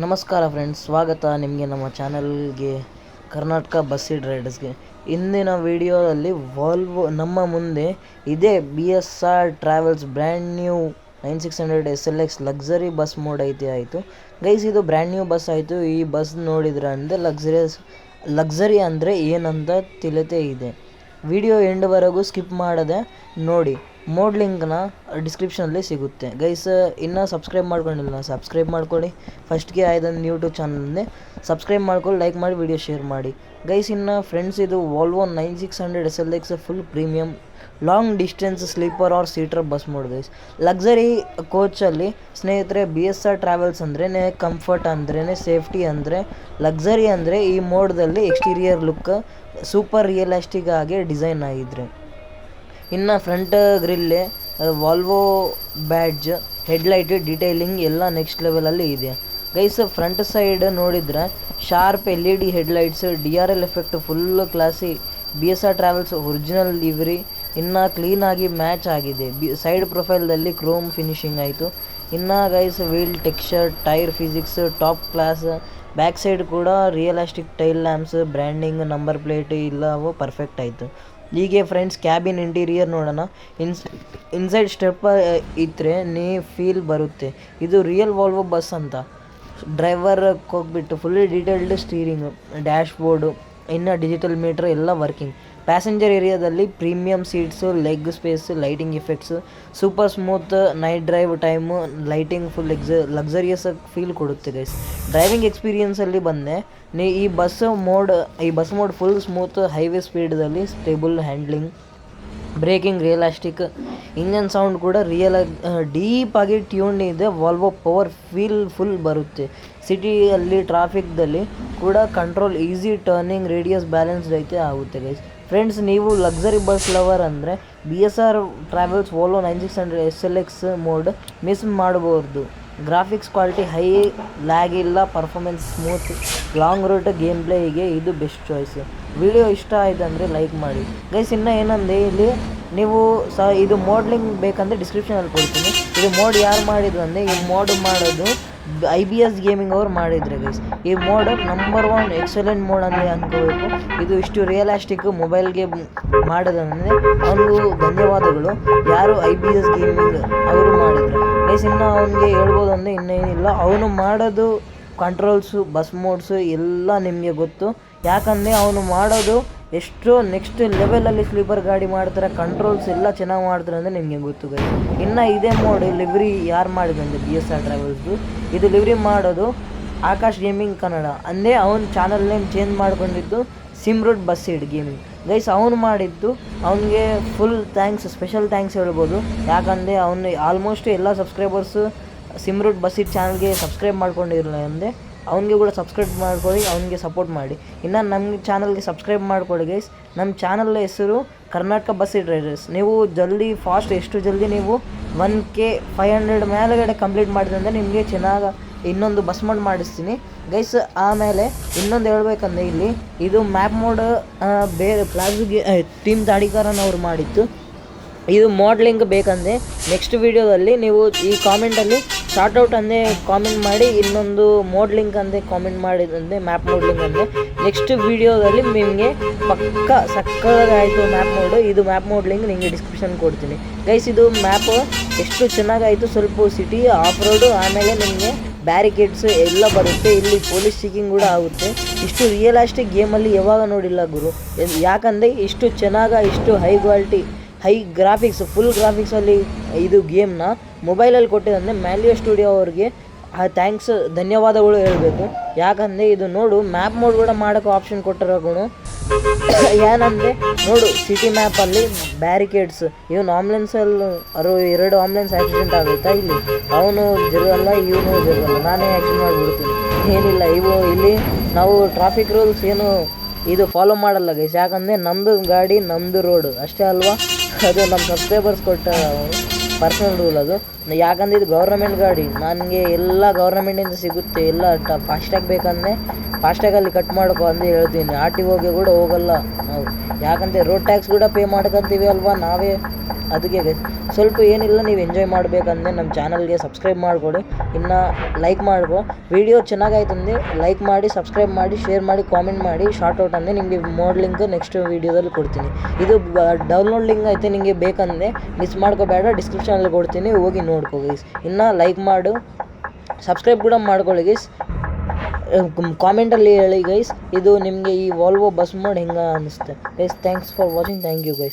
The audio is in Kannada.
ನಮಸ್ಕಾರ ಫ್ರೆಂಡ್ಸ್ ಸ್ವಾಗತ ನಿಮಗೆ ನಮ್ಮ ಚಾನಲ್ಗೆ, ಕರ್ನಾಟಕ ಬಸ್ಸಿಡ್ ರೈಡರ್ಸ್ಗೆ. ಇಂದಿನ ವಿಡಿಯೋದಲ್ಲಿ ವಾಲ್ವೋ ನಮ್ಮ ಮುಂದೆ ಇದೇ B S R travels brand new nine six hundred S L X luxury bus mod ಐತೆ ಆಯಿತು. ಗೈಸ್ ಇದು ಬ್ರ್ಯಾಂಡ್ ನ್ಯೂ ಬಸ್ ಆಯಿತು. ಈ ಬಸ್ ನೋಡಿದ್ರೆ ಅಂದರೆ ಲಕ್ಸರಿಯಸ್ ಲಕ್ಸರಿ ಅಂದರೆ ಏನಂತ ತಿಳಿತೇ ಇದೆ. ವಿಡಿಯೋ ಎಂಡ್ವರೆಗೂ ಸ್ಕಿಪ್ ಮಾಡದೆ ನೋಡಿ. ಮೋಡ್ ಲಿಂಕ್ನ ಡಿಸ್ಕ್ರಿಪ್ಷನಲ್ಲಿ ಸಿಗುತ್ತೆ. ಗೈಸ್ ಇನ್ನೂ ಸಬ್ಸ್ಕ್ರೈಬ್ ಮಾಡ್ಕೊಂಡಿಲ್ಲ ಸಬ್ಸ್ಕ್ರೈಬ್ ಮಾಡ್ಕೊಳ್ಳಿ. ಫಸ್ಟ್ಗೆ ಆಯ್ದೊಂದು ಯೂಟ್ಯೂಬ್ ಚಾನಲ್ನೇ ಸಬ್ಸ್ಕ್ರೈಬ್ ಮಾಡ್ಕೊಳ್ಳಿ ಲೈಕ್ ಮಾಡಿ ವಿಡಿಯೋ ಶೇರ್ ಮಾಡಿ. ಗೈಸ್ ಇನ್ನು ಫ್ರೆಂಡ್ಸ್ ಇದು Volvo nine six hundred S L X full premium long distance sleeper or seater bus mod guys luxury ಕೋಚಲ್ಲಿ ಸ್ನೇಹಿತರೆ ಬಿ ಎಸ್ ಆರ್ ಟ್ರಾವೆಲ್ಸ್ ಅಂದ್ರೇ ಕಂಫರ್ಟ್ ಅಂದ್ರೇ ಸೇಫ್ಟಿ ಅಂದರೆ ಲಕ್ಸರಿ ಅಂದರೆ ಈ ಮೋಡ್ದಲ್ಲಿ ಎಕ್ಸ್ಟೀರಿಯರ್ ಲುಕ್ ಸೂಪರ್ ರಿಯಲಿಸ್ಟಿಕ್ ಆಗಿ ಡಿಸೈನ್ ಆಗಿದ್ರೆ. ಇನ್ನು front grill Volvo badge headlight detailing ಎಲ್ಲ ನೆಕ್ಸ್ಟ್ ಲೆವೆಲಲ್ಲಿ ಇದೆ. ಗೈಸ್ ಫ್ರಂಟ್ ಸೈಡ್ ನೋಡಿದ್ರೆ sharp L E D headlights D R L effect full classy B S R travels original livery ಇನ್ನು ಕ್ಲೀನಾಗಿ ಮ್ಯಾಚ್ ಆಗಿದೆ. ಬಿ ಸೈಡ್ ಪ್ರೊಫೈಲ್ದಲ್ಲಿ ಕ್ರೋಮ್ ಫಿನಿಶಿಂಗ್ ಆಯಿತು. ಇನ್ನು guys wheel texture tyre physics top class back side ಕೂಡ realistic tail lamps branding number plate ಎಲ್ಲವೂ ಪರ್ಫೆಕ್ಟ್ ಆಯಿತು. ಹೀಗೆ ಫ್ರೆಂಡ್ಸ್ ಕ್ಯಾಬಿನ್ ಇಂಟೀರಿಯರ್ ನೋಡೋಣ. ಇನ್ಸ್ ಇನ್ಸೈಡ್ ಸ್ಟೆಪ್ ಇದ್ದರೆ ನೀ ಫೀಲ್ ಬರುತ್ತೆ. ಇದು ರಿಯಲ್ ವಾಲ್ವೋ ಬಸ್ ಅಂತ. ಡ್ರೈವರ್ ಹೋಗ್ಬಿಟ್ಟು fully detailed steering dashboard ಇನ್ನು ಡಿಜಿಟಲ್ ಮೀಟ್ರ್ ಎಲ್ಲ ವರ್ಕಿಂಗ್ ಪ್ಯಾಸೆಂಜರ್ ಏರಿಯಾದಲ್ಲಿ premium seats leg space lighting effects super smooth night drive time lighting full ಎಕ್ಸ ಲಕ್ಸರಿಯಸ್ ಫೀಲ್ ಕೊಡುತ್ತೆ ಗೈಸ್ ಡ್ರೈವಿಂಗ್ ಎಕ್ಸ್ಪೀರಿಯನ್ಸಲ್ಲಿ ಬಂದೆ. ನೀ ಈ ಬಸ್ ಮೋಡ್ ಈ bus mod full smooth highway ಸ್ಪೀಡ್ದಲ್ಲಿ stable handling braking realistic engine sound ಕೂಡ ರಿಯಲ್ ಡೀಪಾಗಿ ಟ್ಯೂನ್ ಇದೆ. ವಾಲ್ವೋ ಪವರ್ ಫೀಲ್ ಫುಲ್ ಬರುತ್ತೆ. ಸಿಟಿಯಲ್ಲಿ ಟ್ರಾಫಿಕ್ದಲ್ಲಿ ಕೂಡ control easy turning radius balanced ಐತೆ ಆಗುತ್ತೆ ಗೈಸ್ ಫ್ರೆಂಡ್ಸ್ ನೀವು ಲಕ್ಸರಿ ಬಸ್ ಲವರ್ ಅಂದರೆ B S R travels Volvo nine six hundred S L X mod miss ಮಾಡಬಹುದು. ಗ್ರಾಫಿಕ್ಸ್ ಕ್ವಾಲಿಟಿ ಹೈ ಲ್ಯಾಗ್ ಇಲ್ಲ performance smooth long route game ಪ್ಲೇಗೆ ಇದು ಬೆಸ್ಟ್ ಚಾಯ್ಸ್ ವಿಡಿಯೋ ಇಷ್ಟ ಆಯಿತು ಅಂದರೆ ಲೈಕ್ ಮಾಡಿ. ಗೈಸ್ ಇನ್ನೂ ಏನಂದೆ ಇಲ್ಲಿ ನೀವು ಸಹ ಇದು ಮೋಡ್ಲಿಂಗ್ ಬೇಕಂದರೆ ಡಿಸ್ಕ್ರಿಪ್ಷನಲ್ಲಿ ಕೊಡ್ತೀನಿ. ಇದು ಮೋಡ್ ಯಾರು ಮಾಡಿದ್ರು ಅಂದರೆ, ಈ ಮೋಡ್ ಮಾಡೋದು ಐ ಬಿ ಎಸ್ ಗೇಮಿಂಗ್ ಅವ್ರು ಮಾಡಿದ್ರೆ ಗೈಸ್ ಈ mod number one excellent mod ಅಂದರೆ ಅನ್ಕೋಬೇಕು ಇದು ಇಷ್ಟು ರಿಯಲಾಸ್ಟಿಕ್ ಮೊಬೈಲ್ಗೆ ಮಾಡೋದಂದರೆ ಅವನಿಗೂ ಧನ್ಯವಾದಗಳು. ಯಾರು ಐ ಬಿ ಎಸ್ ಗೇಮಿಂಗ್ ಅವರು ಮಾಡಿದ್ರು. ಗೈಸ್ ಇನ್ನು ಅವನಿಗೆ ಹೇಳ್ಬೋದು ಅಂದರೆ ಇನ್ನೇನಿಲ್ಲ. ಅವನು ಮಾಡೋದು ಕಂಟ್ರೋಲ್ಸು ಬಸ್ ಮೋಡ್ಸು ಎಲ್ಲ ನಿಮಗೆ ಗೊತ್ತು. ಯಾಕಂದರೆ ಅವನು ಮಾಡೋದು ಎಷ್ಟು ನೆಕ್ಸ್ಟ್ ಲೆವೆಲಲ್ಲಿ ಸ್ಲೀಪರ್ ಗಾಡಿ ಮಾಡ್ತಾರೆ ಕಂಟ್ರೋಲ್ಸ್ ಎಲ್ಲ ಚೆನ್ನಾಗಿ ಮಾಡ್ತಾರೆ ಅಂದರೆ ನಿಮಗೆ ಗೊತ್ತು ಗೈ ಇನ್ನು ಇದೇ ಮೋಡ್ ಲಿವ್ರಿ ಯಾರು ಮಾಡಿದಂದ್ರೆ ಬಿ ಎಸ್ ಆರ್ ಟ್ರಾವೆಲ್ಸ್ದು ಇದು ಲಿವ್ರಿ ಮಾಡೋದು ಆಕಾಶ್ ಗೇಮಿಂಗ್ ಕನ್ನಡ. ಅಂದೇ ಅವನ ಚಾನಲ್ ನೇಮ್ ಚೇಂಜ್ ಮಾಡ್ಕೊಂಡಿದ್ದು ಸಿಮ್ರೂಟ್ ಬಸ್ ಇಡ್ ಗೇಮಿಂಗ್ ಗೈಸ್ ಅವನು ಮಾಡಿದ್ದು, ಅವನಿಗೆ ಫುಲ್ ಥ್ಯಾಂಕ್ಸ್ ಸ್ಪೆಷಲ್ ಥ್ಯಾಂಕ್ಸ್ ಹೇಳ್ಬೋದು. ಯಾಕಂದರೆ ಅವನು ಆಲ್ಮೋಸ್ಟ್ ಎಲ್ಲ ಸಬ್ಸ್ಕ್ರೈಬರ್ಸು ಸಿಮ್ರುಡ್ ಬಸ್ಸಿಡ್ ಚಾನಲ್ಗೆ ಸಬ್ಸ್ಕ್ರೈಬ್ ಮಾಡ್ಕೊಂಡಿರಲಿಲ್ಲ ಅಂದರೆ ಅವನಿಗೆ ಕೂಡ ಸಬ್ಸ್ಕ್ರೈಬ್ ಮಾಡ್ಕೊಳ್ಳಿ, ಅವನಿಗೆ ಸಪೋರ್ಟ್ ಮಾಡಿ. ಇನ್ನು ನಮ್ಮ ಚಾನಲ್ಗೆ ಸಬ್ಸ್ಕ್ರೈಬ್ ಮಾಡ್ಕೊಳ್ಳಿ ಗೈಸ್ ನಮ್ಮ ಚಾನಲ್ ಹೆಸರು ಕರ್ನಾಟಕ ಬಸ್ ಡ್ರೈವರ್ಸ್ ನೀವು ಜಲ್ದಿ ಫಾಸ್ಟ್ ಎಷ್ಟು ಜಲ್ದಿ ನೀವು ಒನ್ ಕೆ ಫೈವ್ ಹಂಡ್ರೆಡ್ ಮೇಲುಗಡೆ ಕಂಪ್ಲೀಟ್ ಮಾಡಿದ್ರೆ ನಿಮಗೆ ಚೆನ್ನಾಗಿ ಇನ್ನೊಂದು ಬಸ್ ಮೋಡ್ ಮಾಡಿಸ್ತೀನಿ. ಗೈಸ್ ಆಮೇಲೆ ಇನ್ನೊಂದು ಹೇಳ್ಬೇಕಂದ್ರೆ ಇಲ್ಲಿ ಇದು ಮ್ಯಾಪ್ ಮೋಡ್ ಬೇರೆ ಪ್ಲಾಸ್ಗೆ ಟೀಮ್ ದಾಡಿಕಾರನ್ ಅವ್ರು ಮಾಡಿತ್ತು ಇದು ಮಾಡ್ಲಿಂಗ್ ಬೇಕಂದರೆ ನೆಕ್ಸ್ಟ್ ವೀಡಿಯೋದಲ್ಲಿ ನೀವು ಈ ಕಾಮೆಂಟಲ್ಲಿ ಶಾರ್ಟ್ ಔಟ್ ಅಂದೇ ಕಾಮೆಂಟ್ ಮಾಡಿ, ಇನ್ನೊಂದು ಮೋಡ್ ಲಿಂಕ್ ಅಂದೇ ಕಾಮೆಂಟ್ ಮಾಡಿದಂತೆ ಮ್ಯಾಪ್ ಮೋಡ್ಲಿಂಗ್ ಅಂದೆ. ನೆಕ್ಸ್ಟ್ ವೀಡಿಯೋದಲ್ಲಿ ನಿಮಗೆ ಪಕ್ಕ ಸಕ್ಕದಾಯಿತು ಮ್ಯಾಪ್ ಮೋಡು ಇದು ಮ್ಯಾಪ್ ಮೋಡ್ಲಿಂಗ್ ನಿಮಗೆ ಡಿಸ್ಕ್ರಿಪ್ಷನ್ ಕೊಡ್ತೀನಿ. ಗೈಸ್ ಇದು ಮ್ಯಾಪ್ ಎಷ್ಟು ಚೆನ್ನಾಗಾಯಿತು, ಸ್ವಲ್ಪ ಸಿಟಿ ಆಫ್ ರೋಡು ಆಮೇಲೆ ನಿಮಗೆ ಬ್ಯಾರಿಕೇಡ್ಸು ಎಲ್ಲ ಬರುತ್ತೆ. ಇಲ್ಲಿ ಪೊಲೀಸ್ ಚೆಕಿಂಗ್ ಕೂಡ ಆಗುತ್ತೆ. ಇಷ್ಟು ರಿಯಲಾಸ್ಟಿಕ್ ಗೇಮಲ್ಲಿ ಯಾವಾಗ ನೋಡಿಲ್ಲ ಗುರು. ಯಾಕಂದರೆ ಇಷ್ಟು ಚೆನ್ನಾಗ, ಇಷ್ಟು high quality high graphics full ಗ್ರಾಫಿಕ್ಸಲ್ಲಿ ಇದು ಗೇಮ್ನ ಮೊಬೈಲಲ್ಲಿ ಕೊಟ್ಟಿದ್ದಂದರೆ ಮ್ಯಾಲಿಯೋ ಸ್ಟುಡಿಯೋ ಅವ್ರಿಗೆ ಥ್ಯಾಂಕ್ಸ್ ಧನ್ಯವಾದಗಳು ಹೇಳಬೇಕು. ಯಾಕಂದರೆ ಇದು ನೋಡು ಮ್ಯಾಪ್ ಮೋಡ್ ಕೂಡ ಮಾಡೋಕ್ಕೆ ಆಪ್ಷನ್ ಕೊಟ್ಟಿರೋ ಗುಣ. ಏನಂದರೆ, ನೋಡು ಸಿಟಿ ಮ್ಯಾಪಲ್ಲಿ ಬ್ಯಾರಿಕೇಡ್ಸ್ ಇವನು ಆಂಬ್ಲೆನ್ಸಲ್ಲಿ ಅರು ಎರಡು ಆಂಬ್ಲೆನ್ಸ್ ಆಕ್ಸಿಡೆಂಟ್ ಆಗುತ್ತಾ ಇಲ್ಲಿ? ಅವನು ಜರುಗಲ್ಲ, ಇವನು ಜರುಗಲ್ಲ. ನಾನೇ ಆ್ಯಕ್ಸಿಡೆಂಟ್ ಮಾಡಿಬಿಡ್ತೀನಿ. ಏನಿಲ್ಲ, ಇವು ಇಲ್ಲಿ ನಾವು ಟ್ರಾಫಿಕ್ ರೂಲ್ಸ್ ಏನು ಇದು ಫಾಲೋ ಮಾಡಲ್ಲ ಗೈಸ್ ಯಾಕಂದರೆ ನಮ್ಮದು ಗಾಡಿ ನಮ್ಮದು ರೋಡು ಅಷ್ಟೇ ಅಲ್ವಾ? ಅದು ನಮ್ಮ ಸಬ್ಸ್ಕ್ರೈಬರ್ಸ್ ಕೊಟ್ಟ ಪರ್ಸನಲ್ ರೂಲ್ ಅದು. ಯಾಕಂದ್ರೆ ಇದು ಗೌರ್ನಮೆಂಟ್ ಗಾಡಿ, ನನಗೆ ಎಲ್ಲ ಗೌರ್ನಮೆಂಟಿಂದ ಸಿಗುತ್ತೆ, ಎಲ್ಲ ಟ ಫಾಸ್ಟ್ಯಾಗ್ ಬೇಕಂದರೆ ಫಾಸ್ಟ್ಯಾಗಲ್ಲಿ ಕಟ್ ಮಾಡ್ಕೋ ಅಂತ ಹೇಳ್ತೀನಿ. ಆರ್ ಟಿ ಓಗೆ ಕೂಡ ಹೋಗಲ್ಲ ನಾವು. ಯಾಕಂದರೆ ರೋಡ್ ಟ್ಯಾಕ್ಸ್ ಕೂಡ ಪೇ ಮಾಡ್ಕೊತೀವಿ ಅಲ್ವಾ, ನಾವೇ ಅದಕ್ಕೆ ಗೈಸ್ ಸ್ವಲ್ಪ ಏನಿಲ್ಲ, ನೀವು ಎಂಜಾಯ್ ಮಾಡಬೇಕಂದ್ರೆ ನಮ್ಮ ಚಾನಲ್ಗೆ ಸಬ್ಸ್ಕ್ರೈಬ್ ಮಾಡ್ಕೊಳ್ಳಿ ಇನ್ನು ಲೈಕ್ ಮಾಡ್ಬೋ ವಿಡಿಯೋ ಚೆನ್ನಾಗಾಯ್ತು ಅಂದರೆ ಲೈಕ್ ಮಾಡಿ ಸಬ್ಸ್ಕ್ರೈಬ್ ಮಾಡಿ ಶೇರ್ ಮಾಡಿ ಕಾಮೆಂಟ್ ಮಾಡಿ. ಶಾರ್ಟ್ ಔಟ್ ಅಂದರೆ ನಿಮಗೆ ಮೋಡ್ ಲಿಂಕ್ ನೆಕ್ಸ್ಟ್ ವೀಡಿಯೋದಲ್ಲಿ ಕೊಡ್ತೀನಿ. ಇದು ಡೌನ್ಲೋಡ್ ಲಿಂಕ್ ಐತೆ, ನಿಮಗೆ ಬೇಕಂದರೆ ಮಿಸ್ ಮಾಡ್ಕೋಬೇಡ ಡಿಸ್ಕ್ರಿಪ್ಷನಲ್ಲಿ ಕೊಡ್ತೀನಿ. ಹೋಗಿ ನೋಡ್ಕೋ ಗೈಸ್ ಇನ್ನು ಲೈಕ್ ಮಾಡು. ಸಬ್ಸ್ಕ್ರೈಬ್ ಕೂಡ ಮಾಡ್ಕೊಳ್ಳಿ ಗೈಸ್ ಕಾಮೆಂಟಲ್ಲಿ ಹೇಳಿ ಗೈಸ್ ಇದು ನಿಮಗೆ ಈ ವಾಲ್ವೋ ಬಸ್ ಮೋಡ್ ಹೆಂಗೆ ಅನ್ನಿಸ್ತೆ guys thanks for watching thank you guys